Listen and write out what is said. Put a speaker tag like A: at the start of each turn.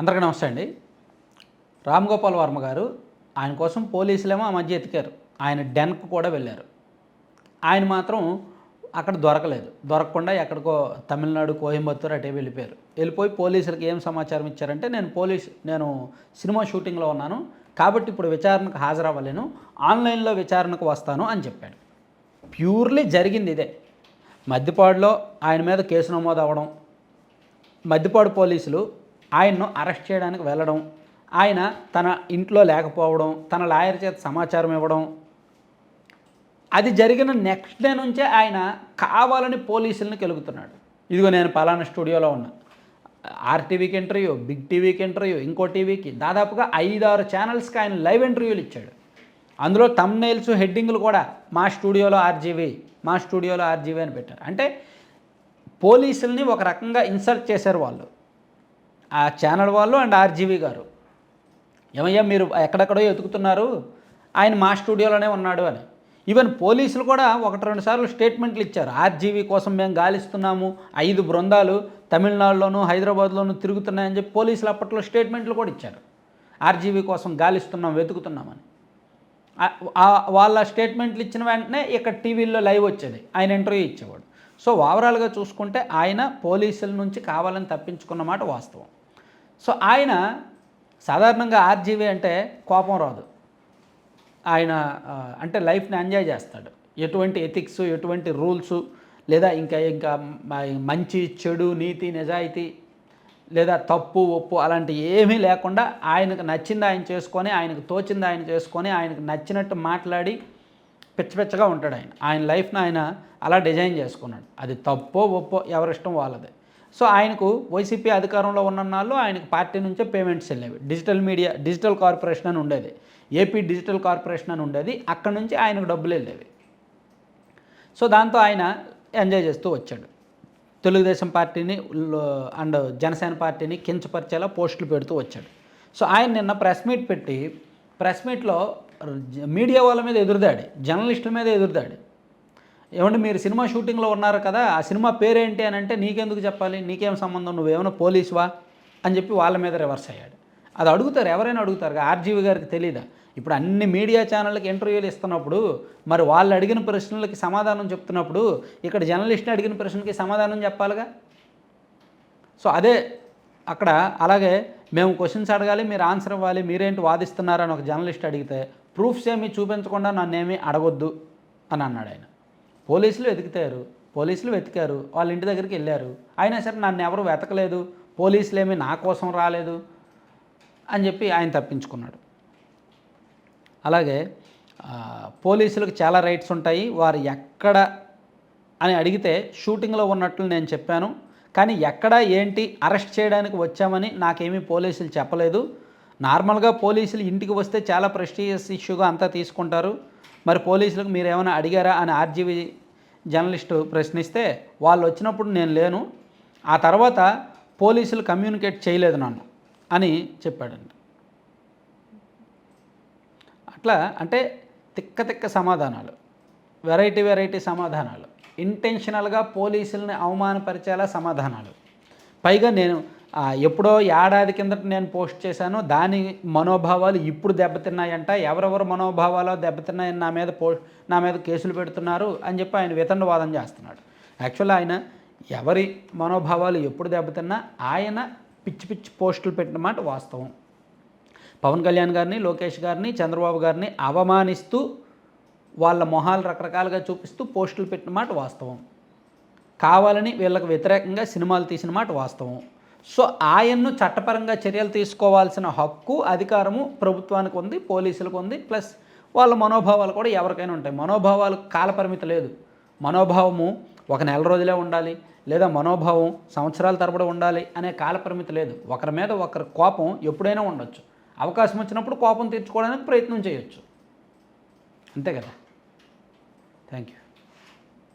A: అందరికీ నమస్తే అండి. రామ్ గోపాల్ వర్మ గారు ఆయన కోసం పోలీసులేమో ఆ మధ్య ఎతికారు. ఆయన డెన్కు కూడా వెళ్ళారు. ఆయన మాత్రం అక్కడ దొరకలేదు. దొరకకుండా ఎక్కడికో తమిళనాడు కోయంబత్తూరు అటే వెళ్ళిపోయారు. వెళ్ళిపోయి పోలీసులకు ఏం సమాచారం ఇచ్చారంటే నేను పోలీస్ నేను సినిమా షూటింగ్లో ఉన్నాను కాబట్టి ఇప్పుడు విచారణకు హాజరవ్వలేను ఆన్లైన్లో విచారణకు వస్తాను అని చెప్పాడు. ప్యూర్లీ జరిగింది ఇదే. మద్దిపాడులో ఆయన మీద కేసు నమోదు అవ్వడం మద్దిపాడు పోలీసులు ఆయన్ను అరెస్ట్ చేయడానికి వెళ్ళడం ఆయన తన ఇంట్లో లేకపోవడం తన లాయర్ చేత సమాచారం ఇవ్వడం. అది జరిగిన నెక్స్ట్ డే నుంచే ఆయన కావాలని పోలీసులను కెలుగుతున్నాడు ఇదిగో నేను పలానా స్టూడియోలో ఉన్నా. ఆర్టీవీకి ఇంటర్వ్యూ బిగ్ టీవీకి ఇంటర్వ్యూ ఇంకో టీవీకి దాదాపుగా ఐదారు ఛానల్స్కి ఆయన లైవ్ ఇంటర్వ్యూలు ఇచ్చాడు. అందులో తమ్నైల్స్ హెడ్డింగ్లు కూడా మా స్టూడియోలో ఆర్జీవీ మా స్టూడియోలో ఆర్జీవీ అని పెట్టారు. అంటే పోలీసుల్ని ఒక రకంగా ఇన్సల్ట్ చేశారు వాళ్ళు. ఆ ఛానల్ వాళ్ళు అండ్ ఆర్జీవీ గారు. ఏమయ్యా మీరు ఎక్కడెక్కడో ఎతుకుతున్నారు ఆయన మా స్టూడియోలోనే ఉన్నాడు అని. ఈవెన్ పోలీసులు కూడా ఒకటి రెండు సార్లు స్టేట్మెంట్లు ఇచ్చారు. ఆర్జీవీ కోసం మేము గాలిస్తున్నాము ఐదు బృందాలు తమిళనాడులోను హైదరాబాద్లోను తిరుగుతున్నాయని చెప్పి పోలీసులు అప్పట్లో స్టేట్మెంట్లు కూడా ఇచ్చారు. ఆర్జీవీ కోసం గాలిస్తున్నాం వెతుకుతున్నామని వాళ్ళ స్టేట్మెంట్లు ఇచ్చిన వెంటనే ఇక్కడ టీవీల్లో లైవ్ వచ్చేది. ఆయన ఇంటర్వ్యూ ఇచ్చేవాడు. సో ఓవరాల్గా చూసుకుంటే ఆయన పోలీసుల నుంచి కావాలని తప్పించుకున్న మాట వాస్తవం. సో ఆయన సాధారణంగా ఆర్జీవీ అంటే కోపం రాదు. ఆయన అంటే లైఫ్ని ఎంజాయ్ చేస్తాడు. ఎటువంటి ఎథిక్స్ ఎటువంటి రూల్స్ లేదా ఇంకా ఇంకా మంచి చెడు నీతి నిజాయితీ లేదా తప్పు ఒప్పు అలాంటి ఏమీ లేకుండా ఆయనకు నచ్చింది ఆయన చేసుకొని ఆయనకు తోచింది ఆయన చేసుకొని ఆయనకు నచ్చినట్టు మాట్లాడి పిచ్చపిచ్చగా ఉంటాడు ఆయన. ఆయన లైఫ్ని ఆయన అలా డిజైన్ చేసుకున్నాడు. అది తప్పో ఒప్పో ఎవరిష్టం వాళ్ళది. సో ఆయనకు వైసీపీ అధికారంలో ఉన్నన్నాళ్ళు ఆయనకు పార్టీ నుంచే పేమెంట్స్ వెళ్ళేవి. డిజిటల్ మీడియా డిజిటల్ కార్పొరేషన్ అని ఉండేది. ఏపీ డిజిటల్ కార్పొరేషన్ అని ఉండేది. అక్కడ నుంచి ఆయనకు డబ్బులు వెళ్ళేవి. సో దాంతో ఆయన ఎంజాయ్ చేస్తూ వచ్చాడు. తెలుగుదేశం పార్టీని అండ్ జనసేన పార్టీని కించపరిచేలా పోస్టులు పెడుతూ వచ్చాడు. సో ఆయన నిన్న ప్రెస్ మీట్ పెట్టి ప్రెస్ మీట్లో మీడియా వాళ్ళ మీద ఎదురుదాడి జర్నలిస్టుల మీద ఎదురుదాడి. ఏమంటే మీరు సినిమా షూటింగ్లో ఉన్నారు కదా ఆ సినిమా పేరేంటి అని అంటే నీకెందుకు చెప్పాలి? నీకేం సంబంధం? నువ్వేమైనా పోలీసువా? అని చెప్పి వాళ్ళ మీద రివర్స్ అయ్యాడు. అది అడుగుతారు ఎవరైనా అడుగుతారు ఆర్జీవి గారికి తెలీదా? ఇప్పుడు అన్ని మీడియా ఛానళ్ళకి ఇంటర్వ్యూలు ఇస్తున్నప్పుడు మరి వాళ్ళు అడిగిన ప్రశ్నలకి సమాధానం చెప్తున్నప్పుడు ఇక్కడ జర్నలిస్ట్ని అడిగిన ప్రశ్నకి సమాధానం చెప్పాలిగా? సో అదే అక్కడ అలాగే మేము క్వశ్చన్స్ అడగాలి మీరు ఆన్సర్ ఇవ్వాలి మీరేంటి వాదిస్తున్నారని ఒక జర్నలిస్ట్ అడిగితే ప్రూఫ్స్ ఏమీ చూపించకుండా నన్నేమీ అడగొద్దు అని అన్నాడు ఆయన. పోలీసులు వెతికితారు పోలీసులు వెతికారు వాళ్ళ ఇంటి దగ్గరికి వెళ్ళారు. అయినా సరే నన్ను ఎవరు వెతకలేదు పోలీసులు ఏమీ నా కోసం రాలేదు అని చెప్పి ఆయన తప్పించుకున్నాడు. అలాగే పోలీసులకు చాలా రైట్స్ ఉంటాయి. వారు ఎక్కడ అని అడిగితే షూటింగ్లో ఉన్నట్లు నేను చెప్పాను. కానీ ఎక్కడ ఏంటి అరెస్ట్ చేయడానికి వచ్చామని నాకేమీ పోలీసులు చెప్పలేదు. నార్మల్గా పోలీసులు ఇంటికి వస్తే చాలా ప్రెస్టీజియస్ ఇష్యూగా అంతా తీసుకుంటారు. మరి పోలీసులకు మీరు ఏమైనా అడిగారా అని ఆర్జీవీ జర్నలిస్టు ప్రశ్నిస్తే వాళ్ళు వచ్చినప్పుడు నేను లేను. ఆ తర్వాత పోలీసులు కమ్యూనికేట్ చేయలేదు నన్ను అని చెప్పాడండి. అట్లా అంటే తిక్క తిక్క సమాధానాలు వెరైటీ వెరైటీ సమాధానాలు ఇంటెన్షనల్గా పోలీసుల్ని అవమానపరిచేలా సమాధానాలు. పైగా నేను ఎప్పుడో ఏడాది కిందట నేను పోస్ట్ చేశాను. దాని మనోభావాలు ఇప్పుడు దెబ్బతిన్నాయంట. ఎవరెవరు మనోభావాలు దెబ్బతిన్నాయని నా మీద పో నా మీద కేసులు పెడుతున్నారు అని చెప్పి ఆయన వితండవాదం చేస్తున్నాడు. యాక్చువల్ ఆయన ఎవరి మనోభావాలు ఎప్పుడు దెబ్బతిన్నా ఆయన పిచ్చి పిచ్చి పోస్టులు పెట్టిన మాట వాస్తవం. పవన్ కళ్యాణ్ గారిని లోకేష్ గారిని చంద్రబాబు గారిని అవమానిస్తూ వాళ్ళ మొహాలు రకరకాలుగా చూపిస్తూ పోస్టులు పెట్టిన మాట వాస్తవం. కావాలని వీళ్ళకి వ్యతిరేకంగా సినిమాలు తీసిన మాట వాస్తవం. సో ఆయన్ను చట్టపరంగా చర్యలు తీసుకోవాల్సిన హక్కు అధికారము ప్రభుత్వానికి ఉంది పోలీసులకు ఉంది ప్లస్ వాళ్ళ మనోభావాలు కూడా ఎవరికైనా ఉంటాయి. మనోభావాలు కాలపరిమితి లేదు. మనోభావము ఒక నెల రోజులే ఉండాలి లేదా మనోభావం సంవత్సరాల తరబడి ఉండాలి అనే కాలపరిమితి లేదు. ఒకరి మీద ఒకరి కోపం ఎప్పుడైనా ఉండొచ్చు. అవకాశం వచ్చినప్పుడు కోపం తీర్చుకోవడానికి ప్రయత్నం చేయొచ్చు. అంతే కదా? Thank you